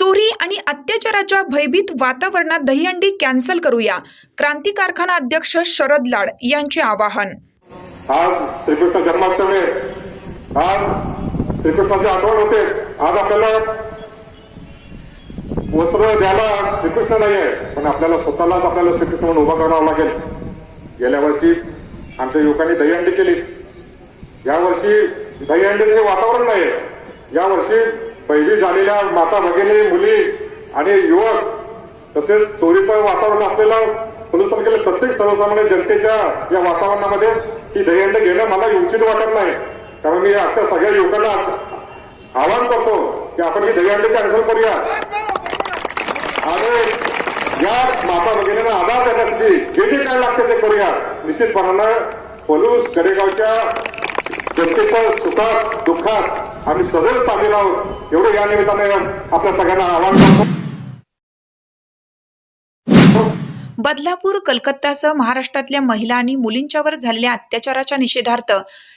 चोरी आणि अत्याचाराच्या भयभीत वातावरणात दहीहंडी कॅन्सल करूया. क्रांती कारखाना अध्यक्ष शरद लाड यांचे आवाहन. आज श्रीकृष्ण जन्माष्टमी. आज श्रीकृष्णाची आठवण होते. आज आपल्याला वस्त्र द्यायला श्रीकृष्ण नाही आहे पण आपल्याला स्वतःलाच आपल्याला श्रीकृष्ण म्हणून उभा करावा लागेल. गेल्या वर्षी आमच्या युवकांनी दहीहंडी केली. यावर्षी दहीहंडीचे वातावरण नाही आहे या वर्षी पहिली झालेल्या माता भगिनी मुली आणि युवक तसेच चोरीचं वातावरण असलेलं पोलीस तालुक्यातील प्रत्येक सर्वसामान्य जनतेच्या या वातावरणामध्ये ही दहीहंड घेणं मला उचित वाटत नाही. कारण मी आजच्या सगळ्या युवकांना आवाहन करतो की आपण ही दहीहंडी कॅन्सल करूया. आणि या माता भगिनींना आधार देण्यासाठी जे जे काय लागते ते करूया. निश्चितपणानं पलूस गडेगावच्या जनतेच्या सुखात दुःखात आम्ही सदैव सामील आहोत. एवढं या निमित्ताने आपल्या सगळ्यांना आवाहन करतो. बदलापूर कलकत्तासह महाराष्ट्रातल्या महिला आणि मुलींच्यावर झालेल्या अत्याचाराच्या निषेधार्थ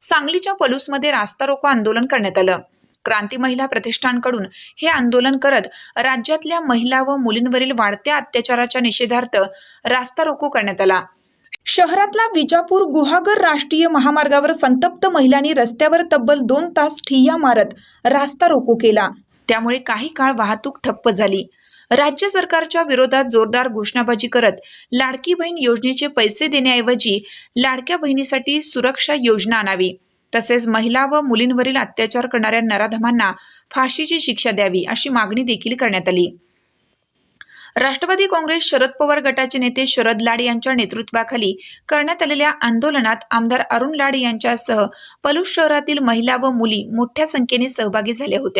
सांगलीच्या पलूसमध्ये रास्ता रोको आंदोलन करण्यात आलं. क्रांती महिला प्रतिष्ठानकडून हे आंदोलन करत राज्यातल्या महिला व मुलींवरील वाढत्या अत्याचाराच्या निषेधार्थ रास्ता रोको करण्यात आला. शहरातला विजापूर गुहागर राष्ट्रीय महामार्गावर संतप्त महिलांनी रस्त्यावर तब्बल दोन तास ठिय्या मारत रास्ता रोको केला. त्यामुळे काही काळ वाहतूक ठप्प झाली. राज्य सरकारच्या विरोधात जोरदार घोषणाबाजी करत लाडकी बहीण योजनेचे पैसे देण्याऐवजी लाडक्या बहिणीसाठी सुरक्षा योजना आणावी. तसेच महिला व मुलींवरील अत्याचार करणाऱ्या नराधमांना फाशीची शिक्षा द्यावी अशी मागणी देखील करण्यात आली. राष्ट्रवादी काँग्रेस शरद पवार गटाचे नेते शरद लाड यांच्या नेतृत्वाखाली करण्यात आलेल्या आंदोलनात आमदार अरुण लाड यांच्यासह पलूस शहरातील महिला व मुली मोठ्या संख्येने सहभागी झाल्या होत्या.